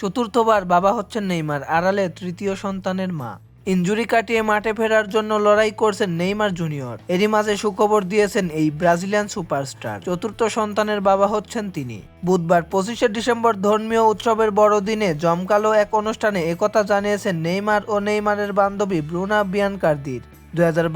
চতুর্থবার বাবা হচ্ছেন নেইমার, আড়ালে তৃতীয় সন্তানের মা। ইঞ্জুরি কাটিয়ে মাঠে ফেরার জন্য লড়াই করছেন নেইমার জুনিয়র। এরই মাঝে সুখবর দিয়েছেন এই ব্রাজিলিয়ান সুপারস্টার। চতুর্থ সন্তানের বাবা হচ্ছেন তিনি। বুধবার পঁচিশে ডিসেম্বর ধর্মীয় উৎসবের বড়দিনে জমকালো এক অনুষ্ঠানে একথা জানিয়েছেন নেইমার ও নেইমারের বান্ধবী ব্রুনা বিয়ানকার্দির।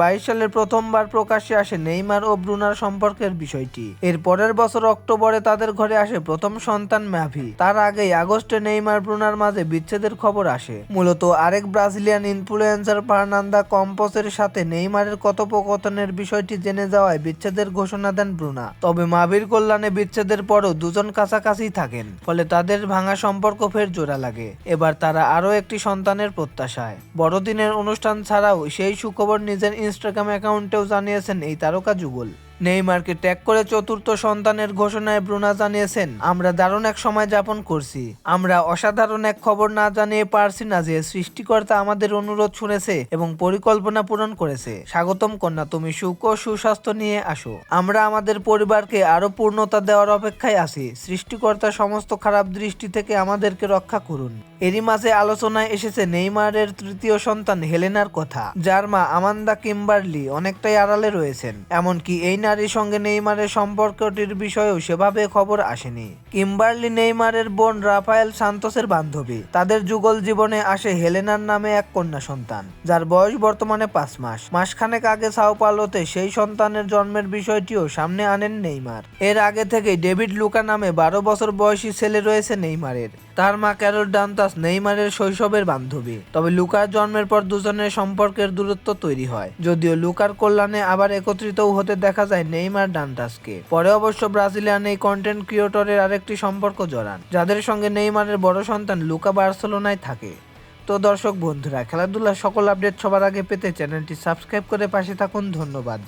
বাইশ সালের প্রথমবার প্রকাশ্যে আসে নেইমার ও ব্রুনার সম্পর্কের বিষয়টি। এর পরের বছর অক্টোবরে তাদের ঘরে আসে প্রথম সন্তান ম্যাভি। তার আগেই আগস্টে নেইমার ব্রুনার মাঝে বিচ্ছেদের খবর আসে। মূলত আরেক ব্রাজিলিয়ান ইনফ্লুয়েন্সার ফার্নান্দা কম্পোসের সাথে নেইমারের কথোপকথনের বিষয়টি জেনে যাওয়ায় বিচ্ছেদের ঘোষণা দেন ব্রুনা। তবে মাভির কল্যাণে বিচ্ছেদের পরও দুজন কাছাকাছি থাকেন, ফলে তাদের ভাঙা সম্পর্ক ফের জোড়া লাগে। এবার তারা আরও একটি সন্তানের প্রত্যাশায়। বড়দিনের অনুষ্ঠান ছাড়াও সেই সুখবর নিজের ইনস্টাগ্রাম অ্যাকাউন্টেও জানিয়েছেন এই তারকা যুগল। নেইমারকে ট্যাগ করে চতুর্থ সন্তানের ঘোষণায় ব্রুনা জানিয়েছেন, আমরা দারুণ এক সময় যাপন করছি। আমরা অসাধারণ এক খবর না জানিয়ে পারছি না যে সৃষ্টিকর্তা আমাদের অনুরোধ শুনেছে এবং পরিকল্পনা পূরণ করেছে। স্বাগতম কন্যা, তুমি সুখ ও সুস্বাস্থ্য নিয়ে আসো। আমরা আমাদের পরিবারকে আরও পূর্ণতা দেওয়ার অপেক্ষায় আছি। সৃষ্টিকর্তা সমস্ত খারাপ দৃষ্টি থেকে আমাদেরকে রক্ষা করুন। এরই মাঝে আলোচনায় এসেছে নেইমারের তৃতীয় সন্তান হেলেনার কথা, যার মা আমান্দা কিম্বার্লি অনেকটাই আড়ালে রয়েছেন। এমনকি এই নারীর সঙ্গে নেইমারের সম্পর্কটির বিষয়েও সেভাবে খবর আসেনি। কিম্বার্লি নেইমারের বোন রাফায়েল সান্তোসের বান্ধবী। তাদের যুগল জীবনে আসে হেলেনার নামে এক কন্যা সন্তান, যার বয়স বর্তমানে পাঁচ মাস। মাসখানেক আগে সাও পালোতে সেই সন্তানের জন্মের বিষয়টিও সামনে আনেন নেইমার। এর আগে থেকেই ডেভিড লুকা নামে বারো বছর বয়সী ছেলে রয়েছে নেইমারের। তার মা ক্যারল ডান্তাস নেইমারের শৈশবের বান্ধবী। তবে লুকার জন্মের পর দুজনের সম্পর্কের দূরত্ব তৈরি হয়, যদিও লুকার কল্যাণে আবার একত্রিতও হতে দেখা যায় নেইমার ডান্টাসকে পরে অবশ্য ব্রাজিলিয়ান এই কন্টেন্ট ক্রিয়েটরের আরেকটি সম্পর্ক জড়ান, যাদের সঙ্গে নেইমারের বড় সন্তান লুকা বার্সেলোনায় থাকে। তো দর্শক বন্ধুরা খেলাধুলার সকল আপডেট সবার আগে পেতে চ্যানেলটি সাবস্ক্রাইব করে পাশে থাকুন। ধন্যবাদ।